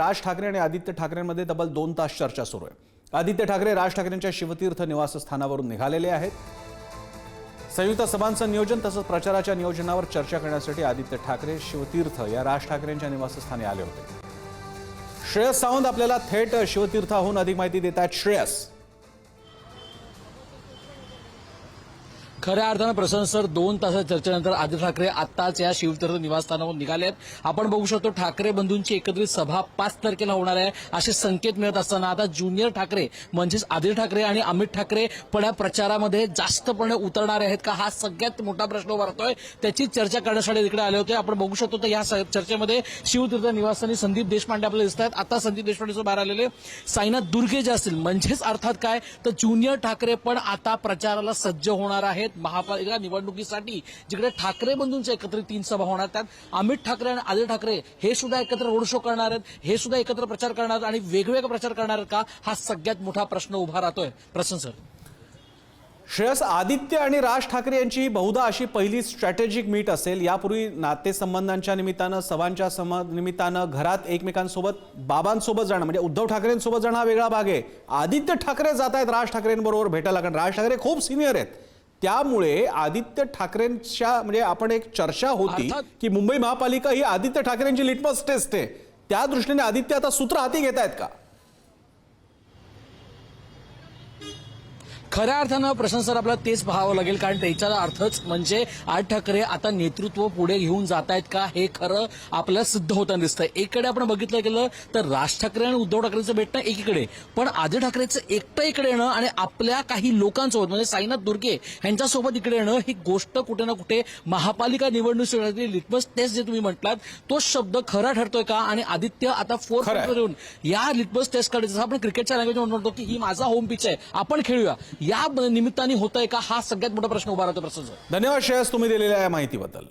राज ठाकरे आणि आदित्य ठाकरेंमध्ये तब्बल दोन तास चर्चा सुरू आहे. आदित्य ठाकरे राज ठाकरेंच्या शिवतीर्थ निवासस्थानावरून निघालेले आहेत. संयुक्त सभांचं नियोजन तसंच प्रचाराच्या नियोजनावर चर्चा करण्यासाठी आदित्य ठाकरे शिवतीर्थ या राज ठाकरेंच्या निवासस्थानी आले होते. श्रेयस सावंत आपल्याला थेट शिवतीर्थाहून अधिक माहिती देत आहेत. श्रेयस. खऱ्या अर्थानं प्रसन्न सर दोन तासाच्या चर्चेनंतर आदित्य ठाकरे आत्ताच या शिवतीर्थ निघाले आहेत. आपण बघू शकतो ठाकरे बंधूंची एकत्रित सभा पाच तारखेला होणार आहे असे संकेत मिळत असताना आता ज्युनियर ठाकरे म्हणजेच आदित्य ठाकरे आणि अमित ठाकरे पण या प्रचारामध्ये जास्तपणे उतरणार आहेत का? हा सगळ्यात मोठा प्रश्न उभारतोय. त्याची चर्चा करण्यासाठी इकडे आले होते. आपण बघू शकतो तर या स- चर्चेमध्ये शिवतीर्थ निवासस्थानी संदीप देशपांडे आपल्याला दिसत आहेत. आता संदीप देशपांडे बाहेर आलेले साईनाथ दुर्गे जे असतील म्हणजेच अर्थात काय? तर ज्युनियर ठाकरे पण आता प्रचाराला सज्ज होणार आहेत. महापालिका निवडणुकीसाठी जिकडे ठाकरे बंधूंच्या एकत्रित तीन सभा होणार त्यात अमित ठाकरे आणि आदित्य ठाकरे हे सुद्धा एकत्र रोड शो करणार आहेत हे सुद्धा एकत्र प्रचार करणार आहेत आणि वेगवेगळा प्रचार करणार आहेत का हा सगळ्यात मोठा प्रश्न उभा राहतोय. प्रसन्न सर. श्रेयस आदित्य आणि राज ठाकरे यांची ही बहुधा अशी पहिली स्ट्रॅटेजिक मीट असेल. यापूर्वी नातेसंबंधांच्या निमित्तानं सभांच्या सम निमित्तानं घरात एकमेकांसोबत बाबांसोबत जाणं म्हणजे उद्धव ठाकरेंसोबत जाणं हा वेगळा भाग आहे. आदित्य ठाकरे जात आहेत राज ठाकरेंबरोबर भेटायला कारण राज ठाकरे खूप सिनियर आहेत. त्यामुळे आदित्य ठाकरेंच्या म्हणजे आपण एक चर्चा होती की मुंबई महापालिका ही आदित्य ठाकरेंची लिटमस टेस्ट आहे. त्या दृष्टीने आदित्य आता सूत्र हाती घेत आहेत का? खऱ्या अर्थानं प्रशांत सर आपल्याला तेच पाहावं लागेल कारण त्याचा अर्थच म्हणजे आज ठाकरे आता नेतृत्व पुढे घेऊन जात आहेत का हे खरं आपल्याला सिद्ध होताना दिसतंय. एकीकडे आपण बघितलं गेलं तर राज ठाकरे आणि उद्धव ठाकरेंचं भेटणं एकीकडे. पण आदित्य ठाकरेचं एकटं इकडे येणं आणि आपल्या काही लोकांसोबत म्हणजे साईनाथ दुर्गे यांच्यासोबत इकडे येणं ही गोष्ट कुठे ना कुठे महापालिका निवडणुकीसाठी लिटमस टेस्ट जे तुम्ही म्हटलात तो शब्द खरा ठरतोय का? आणि आदित्य आता फोर. येऊन या लिटमस टेस्टकडे जसं आपण क्रिकेटच्या लँग्वेज म्हणतो की ही माझा होम पिच आहे आपण खेळूया. या निमित्ताने होतंय का? हा सगळ्यात मोठा प्रश्न उभा राहतो प्रसंग धन्यवाद श्रेयस तुम्ही दिलेल्या या माहितीबद्दल.